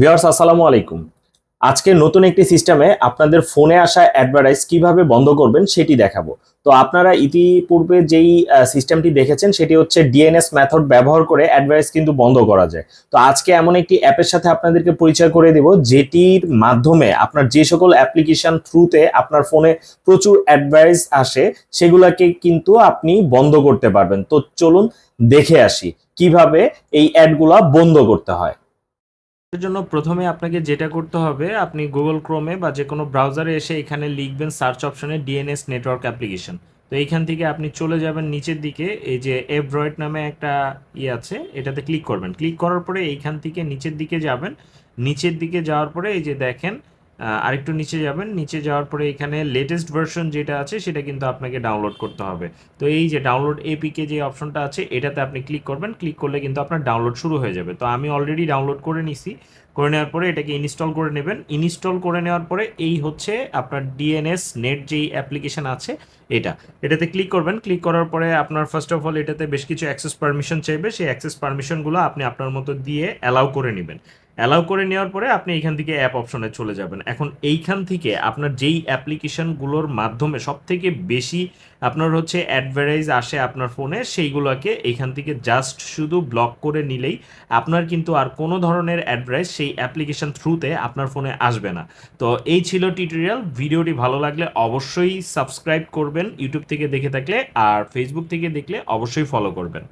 Viewers, আসসালামু আলাইকুম। আজকে নতুন একটি সিস্টেমে আপনাদের ফোনে আসা অ্যাডভার্টাইজ কীভাবে বন্ধ করবেন সেটি দেখাবো। তো আপনারা ইতিপূর্বে যেই সিস্টেমটি দেখেছেন, সেটি হচ্ছে ডিএনএস মেথড ব্যবহার করে অ্যাডভার্টাইজ কিন্তু বন্ধ করা যায়। তো আজকে এমন একটি অ্যাপের সাথে আপনাদেরকে পরিচয় করে দেব, যেটির মাধ্যমে আপনার যে সকল অ্যাপ্লিকেশন থ্রুতে আপনার ফোনে প্রচুর অ্যাডভার্টাইজ আসে, সেগুলোকে কিন্তু আপনি বন্ধ করতে পারবেন। তো চলুন দেখে আসি কীভাবে এই অ্যাডগুলা বন্ধ করতে হয়। জন্য প্রথমে আপনাকে যেটা করতে হবে, আপনি গুগল ক্রোমে বা যে কোনো ব্রাউজারে এসে এখানে লিখবেন সার্চ অপশনে ডিএনএস নেটওয়ার্ক অ্যাপ্লিকেশন তো এইখান থেকে আপনি চলে যাবেন নিচের দিকে, এই যে এভ্রয়েড নামে একটা ই আছে, এটাতে ক্লিক করবেন। ক্লিক করার পরে এইখান থেকে নিচের দিকে যাবেন। নিচের দিকে যাওয়ার পরে এই যে দেখেন আরেকটু নিচে যাবেন। নিচে যাওয়ার পরে এখানে লেটেস্ট ভার্সন যেটা আছে, সেটা কিন্তু আপনাকে ডাউনলোড করতে হবে। তো এই যে ডাউনলোড এপিকে যে অপশনটা আছে, এটাতে আপনি ক্লিক করবেন। ক্লিক করলে কিন্তু আপনার ডাউনলোড শুরু হয়ে যাবে। তো আমি অলরেডি ডাউনলোড করে নিছি। করে নেওয়ার পরে এটাকে ইনস্টল করে নেবেন। ইনস্টল করে নেওয়ার পরে এই হচ্ছে আপনার ডিএনএস নেট যেই অ্যাপ্লিকেশন আছে, এটা। এটাতে ক্লিক করবেন। ক্লিক করার পরে আপনার ফার্স্ট অফ অল এটাতে বেশ কিছু অ্যাক্সেস পারমিশন চাইবে। সেই অ্যাক্সেস পারমিশনগুলো আপনি আপনার মতো দিয়ে অ্যালাউ করে নেবেন। অ্যালাউ করে নেওয়ার পরে আপনি এইখান থেকে অ্যাপ অপশনে চলে যাবেন। এখন এইখান থেকে আপনার যেই অ্যাপ্লিকেশনগুলোর মাধ্যমে সব থেকে বেশি আপনার হচ্ছে অ্যাডভার্টাইজ আসে আপনার ফোনে সেইগুলোকে এইখান থেকে জাস্ট শুধু ব্লক করে নিলেই আপনার কিন্তু আর কোনো ধরনের অ্যাডভার্টাইজ সেই অ্যাপ্লিকেশন থ্রুতে আপনার ফোনে আসবে না। তো এই ছিল টিউটোরিয়াল ভিডিওটি ভালো লাগলে অবশ্যই সাবস্ক্রাইব করবেন। ইউটিউব থেকে দেখে থাকলে আর ফেসবুক থেকে দেখলে অবশ্যই ফলো করবেন।